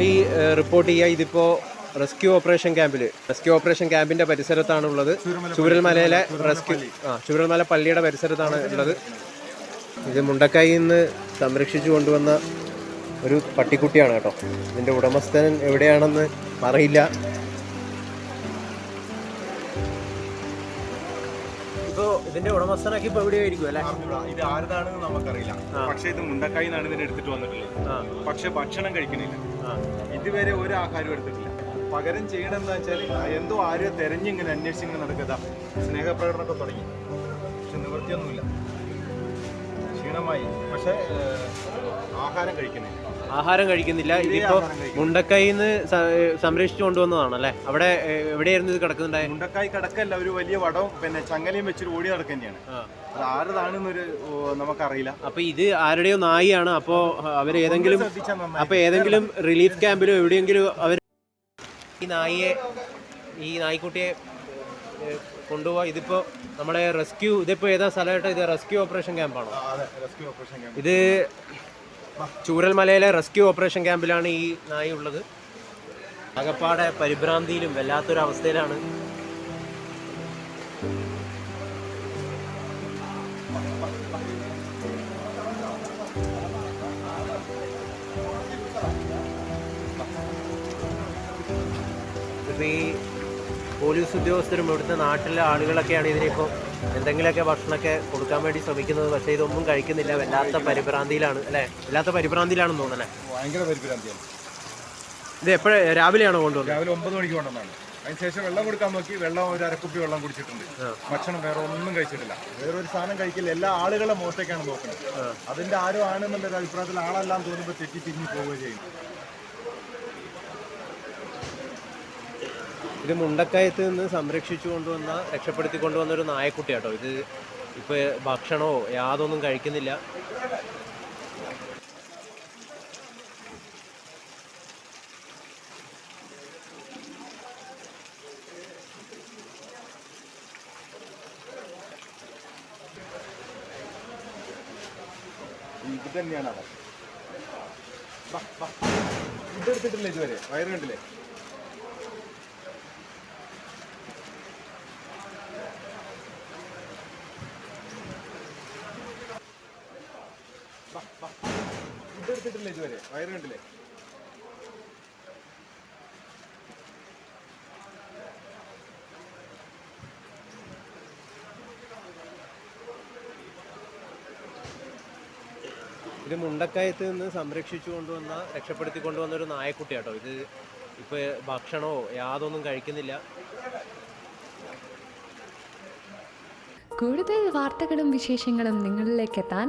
Already report ചെയ്യുക ഇതിപ്പോ rescue operation ക്യാമ്പിൽ റെസ്ക്യൂ ഓപ്പറേഷൻ ക്യാമ്പിന്റെ പരിസരത്താണ് ഉള്ളത് ചൂരൽമലയിലെ റെസ്ക്യൂ ആ ചൂരൽമല പള്ളിയുടെ പരിസരത്താണ് ഉള്ളത്. ഇത് മുണ്ടക്കായി നിന്ന് സംരക്ഷിച്ചു കൊണ്ടുവന്ന ഒരു പട്ടിക്കുട്ടിയാണ് കേട്ടോ. ഇതിന്റെ ഉടമസ്ഥൻ എവിടെയാണെന്ന് അറിയില്ല. ഇപ്പോ ഇതിന്റെ ഉടമസ്ഥനൊക്കെ ഇപ്പൊ എവിടെയായിരിക്കും അല്ലെ? ഇത് ആരുതാണെന്ന് നമുക്കറിയില്ല. പക്ഷെ ഇത് മുണ്ടക്കായി നിന്നാണ് ഇതിനെ എടുത്തിട്ട് വന്നിട്ടുള്ളത്. പക്ഷെ ഭക്ഷണം കഴിക്കണില്ല. ഇതുവരെ ഒരു ആഹാരം എടുത്തിട്ടില്ല. പകരം ചെയ്യണം എന്താ വെച്ചാൽ എന്തോ ആരും തെരഞ്ഞിങ്ങനെ അന്വേഷിച്ചിങ്ങനെ നടക്കുക സ്നേഹപ്രകടനമൊക്കെ തുടങ്ങി. പക്ഷെ നിവൃത്തിയൊന്നുമില്ല. ക്ഷീണമായി. പക്ഷേ ആഹാരം കഴിക്കുന്നില്ല. ആഹാരം കഴിക്കുന്നില്ല. ഇതിപ്പോ മുണ്ടക്കൈയിൽ നിന്ന് സംരക്ഷിച്ചു കൊണ്ടുവന്നതാണല്ലേ അവിടെ എവിടെയായിരുന്നു ഇത് കിടക്കുന്നുണ്ടായ? മുണ്ടക്കായി കിടക്കല്ല ഒരു വലിയ വടവും പിന്നെ ചങ്ങലയും വെച്ചൊരു ഓടി നടക്കുന്നതാണ് അത് ആരതാണെന്നൊരു നമുക്കറിയില്ല. അപ്പൊ ഇത് ആരുടെയോ നായിയാണ്. അപ്പോ നന്നായി അപ്പൊ ഏതെങ്കിലും റിലീഫ് ക്യാമ്പിലോ എവിടെയെങ്കിലും അവർ ഈ നായിയെ ഈ നായ്ക്കുട്ടിയെ കൊണ്ടുപോവാ. ഇതിപ്പോ നമ്മുടെ റെസ്ക്യൂ ഇതിപ്പോ ഏതാ സ്ഥലമായിട്ട് ഇത് റെസ്ക്യൂ ഓപ്പറേഷൻ ക്യാമ്പാണോ? ഇത് ചൂരൽമലയിലെ റെസ്ക്യൂ ഓപ്പറേഷൻ ക്യാമ്പിലാണ് ഈ നായ ഉള്ളത്. അകപ്പാടെ പരിഭ്രാന്തിയിലും വല്ലാത്തൊരു അവസ്ഥയിലാണ് ഈ പോലീസ് ഉദ്യോഗസ്ഥരും ഇവിടുത്തെ നാട്ടിലെ ആളുകളൊക്കെയാണ് ഇതിനിപ്പോൾ എന്തെങ്കിലുമൊക്കെ ഭക്ഷണമൊക്കെ കൊടുക്കാൻ വേണ്ടി ശ്രമിക്കുന്നത്. പക്ഷേ ഇതൊന്നും കഴിക്കുന്നില്ല. വല്ലാത്ത പരിഭ്രാന്തിയിലാണ് അല്ലേ? വല്ലാത്ത പരിഭ്രാന്തിയിലാണെന്ന് തോന്നണേ ഭയങ്കര പരിഭ്രാന്തിയാണ്. ഇത് എപ്പോഴേ രാവിലെയാണോ കൊണ്ടുവന്നത്? രാവിലെ ഒമ്പത് മണിക്ക് കൊണ്ടുവന്നാണ് അതിനുശേഷം വെള്ളം കൊടുക്കാൻ നോക്കി വെള്ളം ഒരു അരക്കുപ്പി വെള്ളം കുടിച്ചിട്ടുണ്ട്. ഭക്ഷണം വേറെ ഒന്നും കഴിച്ചിട്ടില്ല. വേറെ ഒരു സാധനം കഴിക്കില്ല. എല്ലാ ആളുകളെ മുഖത്തേക്കാണ് നോക്കുന്നത്. അതിന്റെ ആരും ആണെന്നുള്ള ഒരു അഭിപ്രായത്തിൽ ആളെല്ലാം തോന്നുമ്പോൾ തെറ്റി തിരിഞ്ഞു പോവുകയും ചെയ്യും. ഇത് മുണ്ടക്കയത്ത് നിന്ന് സംരക്ഷിച്ചു കൊണ്ടുവന്ന രക്ഷപ്പെടുത്തി കൊണ്ടുവന്ന ഒരു നായക്കുട്ടി നായക്കുട്ടിയാട്ടോ. ഇത് ഇപ്പൊ ഭക്ഷണമോ യാതൊന്നും കഴിക്കുന്നില്ല. ഇത് തന്നെയാണ്. ഫുഡ് ഇതുവരെ? വയറ് കണ്ടില്ലേ? ഫുഡ് എടുത്തിട്ടില്ല ഇതുവരെ. വയറ് കണ്ടില്ലേ? ഇത് മുണ്ടക്കായത്ത് നിന്ന് സംരക്ഷിച്ചു കൊണ്ടുവന്ന രക്ഷപ്പെടുത്തി കൊണ്ടുവന്ന ഒരു നായക്കുട്ടിയാട്ടോ. ഇത് ഇപ്പൊ ഭക്ഷണമോ യാതൊന്നും കഴിക്കുന്നില്ല. കൂടുതൽ വാർത്തകളും വിശേഷങ്ങളും നിങ്ങളിലേക്ക് എത്താൻ